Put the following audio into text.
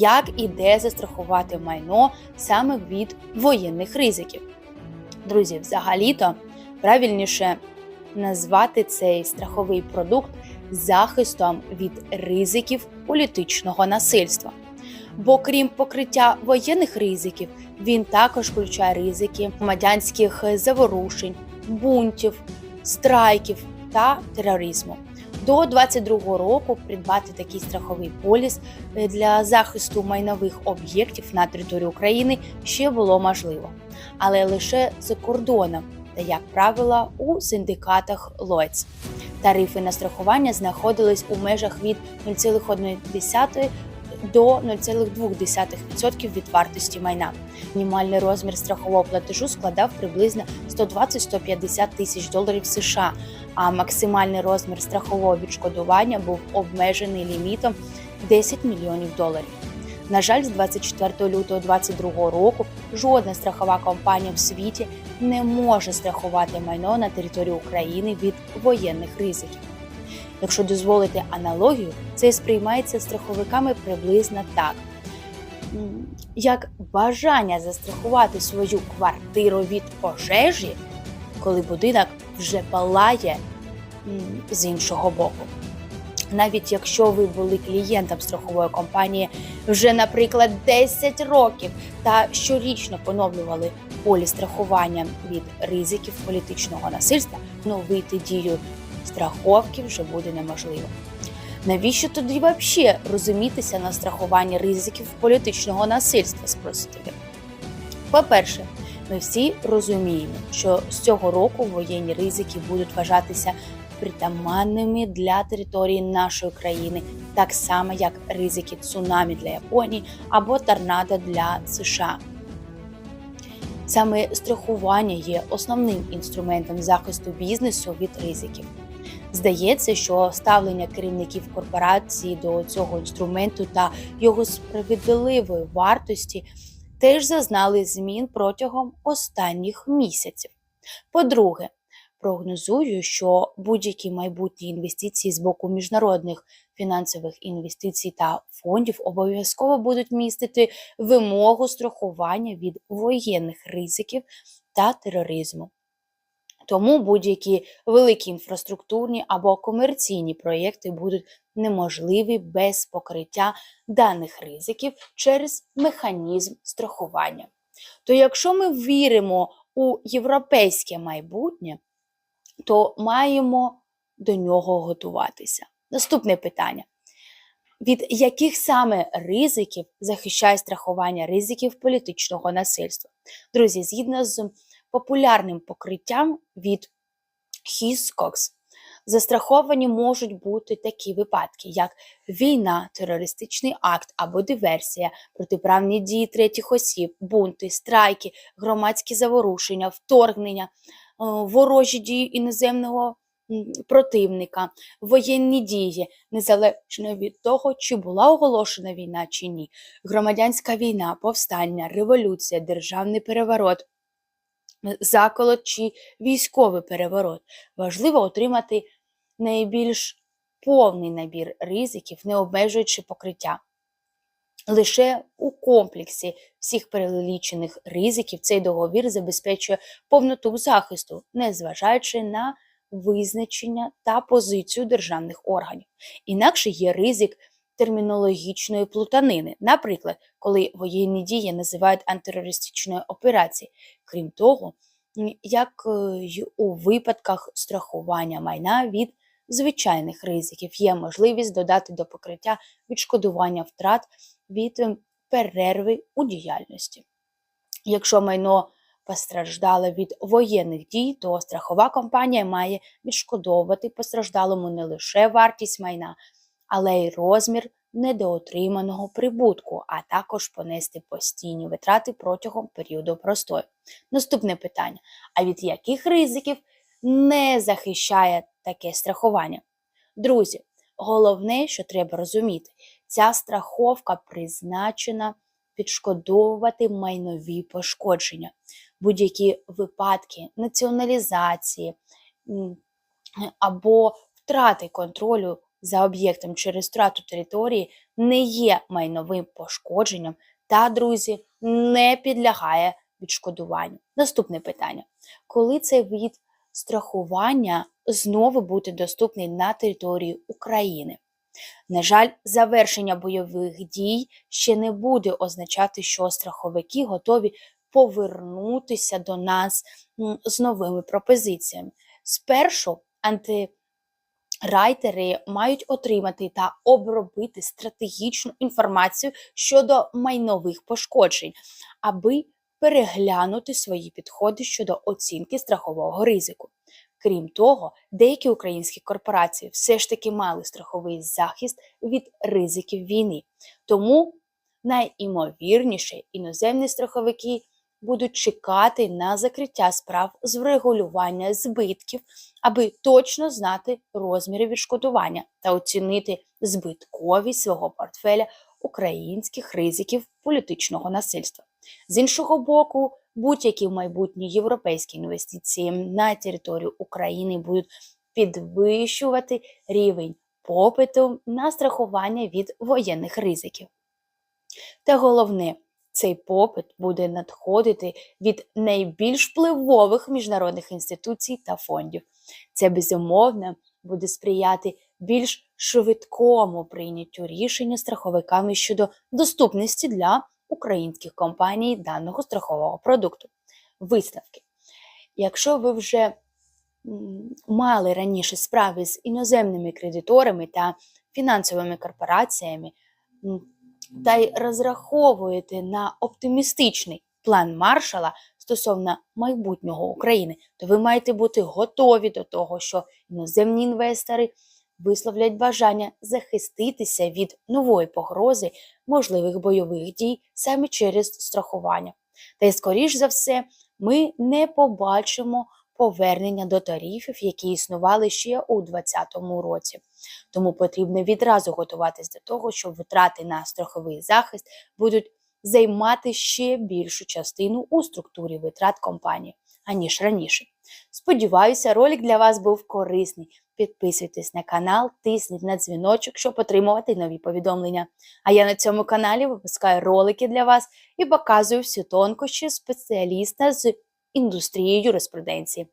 Як і де застрахувати майно саме від воєнних ризиків? Друзі, взагалі-то правильніше назвати цей страховий продукт захистом від ризиків політичного насильства. Бо крім покриття воєнних ризиків, він також включає ризики громадянських заворушень, бунтів, страйків та тероризму. До 2022 року придбати такий страховий поліс е, для захисту майнових об'єктів на території України ще було можливо, але лише за кордоном та, як правило, у синдикатах Лойц. Тарифи на страхування знаходились у межах від 0,1 до 0,2% від вартості майна. Мінімальний розмір страхового платежу складав приблизно 120-150 тисяч доларів США, а максимальний розмір страхового відшкодування був обмежений лімітом 10 мільйонів доларів. На жаль, з 24 лютого 2022 року жодна страхова компанія в світі не може страхувати майно на території України від воєнних ризиків. Якщо дозволити аналогію, це сприймається страховиками приблизно так: як бажання застрахувати свою квартиру від пожежі, коли будинок вже палає з іншого боку. Навіть якщо ви були клієнтом страхової компанії вже, наприклад, 10 років та щорічно поновлювали полі страхування від ризиків політичного насильства, ну вийти дію страховки вже буде неможливо. Навіщо тоді взагалі розумітися на страхуванні ризиків політичного насильства? спросите ви? По-перше, ми всі розуміємо, що з цього року воєнні ризики будуть вважатися притаманними для території нашої країни, так само як ризики цунамі для Японії або торнадо для США. Саме страхування є основним інструментом захисту бізнесу від ризиків. Здається, що ставлення керівників корпорації до цього інструменту та його справедливої вартості теж зазнали змін протягом останніх місяців. По-друге, прогнозую, що будь-які майбутні інвестиції з боку міжнародних фінансових інвестицій та фондів обов'язково будуть містити вимогу страхування від воєнних ризиків та тероризму. Тому будь-які великі інфраструктурні або комерційні проєкти будуть неможливі без покриття даних ризиків через механізм страхування. То якщо ми віримо у європейське майбутнє, то маємо до нього готуватися. Наступне питання: від яких саме ризиків захищає страхування ризиків політичного насильства? Друзі, згідно з популярним покриттям від Hiscox, застраховані можуть бути такі випадки, як війна, терористичний акт або диверсія, протиправні дії третіх осіб, бунти, страйки, громадські заворушення, вторгнення, е, ворожі дії іноземного противника, воєнні дії, незалежно від того, чи була оголошена війна чи ні, громадянська війна, повстання, революція, державний переворот заколот чи військовий переворот. Важливо отримати найбільш повний набір ризиків, не обмежуючи покриття. Лише у комплексі всіх перелічених ризиків цей договір забезпечує повноту захисту, незважаючи на визначення та позицію державних органів. Інакше є ризик термінологічної плутанини, наприклад, коли воєнні дії називають антитерористичною операцією. Крім того, як е, й у випадках страхування майна від звичайних ризиків є можливість додати до покриття відшкодування втрат від е, перерви у діяльності. Якщо майно постраждало від воєнних дій, то страхова компанія має відшкодовувати постраждалому не лише вартість майна, але й розмір недоотриманого прибутку, а також понести постійні витрати протягом періоду простою. Наступне питання: а від яких ризиків не захищає таке страхування? Друзі, головне, що треба розуміти, ця страховка призначена відшкодовувати майнові пошкодження, будь-які випадки націоналізації або втрати контролю за об'єктом через втрату території не є майновим пошкодженням та, друзі, не підлягає відшкодуванню. Наступне питання: коли цей вид страхування знову буде доступний на території України? На жаль, завершення бойових дій ще не буде означати, що страховики готові повернутися до нас з новими пропозиціями. Спершу антирайтери мають отримати та обробити стратегічну інформацію щодо майнових пошкоджень, аби переглянути свої підходи щодо оцінки страхового ризику. Крім того, деякі українські корпорації все ж таки мали страховий захист від ризиків війни. Тому найімовірніше іноземні страховики будуть чекати на закриття справ з врегулювання збитків, аби точно знати розміри відшкодування та оцінити збитковість свого портфеля українських ризиків політичного насильства. З іншого боку, будь-які майбутні європейські інвестиції на територію України будуть підвищувати рівень попиту на страхування від воєнних ризиків. Та головне, цей попит буде надходити від найбільш впливових міжнародних інституцій та фондів. Це безумовно буде сприяти більш швидкому прийняттю рішення страховиками щодо доступності для українських компаній даного страхового продукту. Виставки. Якщо ви вже мали раніше справи з іноземними кредиторами та фінансовими корпораціями, та й розраховуєте на оптимістичний план маршала стосовно майбутнього України, то ви маєте бути готові до того, що іноземні інвестори висловлять бажання захиститися від нової погрози можливих бойових дій саме через страхування. Та й, скоріш за все, ми не побачимо повернення до тарифів, які існували ще у 2020 році. Тому потрібно відразу готуватись до того, що витрати на страховий захист будуть займати ще більшу частину у структурі витрат компанії, аніж раніше. Сподіваюся, ролик для вас був корисний. Підписуйтесь на канал, тисніть на дзвіночок, щоб отримувати нові повідомлення. А я на цьому каналі випускаю ролики для вас і показую всі тонкощі спеціаліста з індустрії юриспруденції.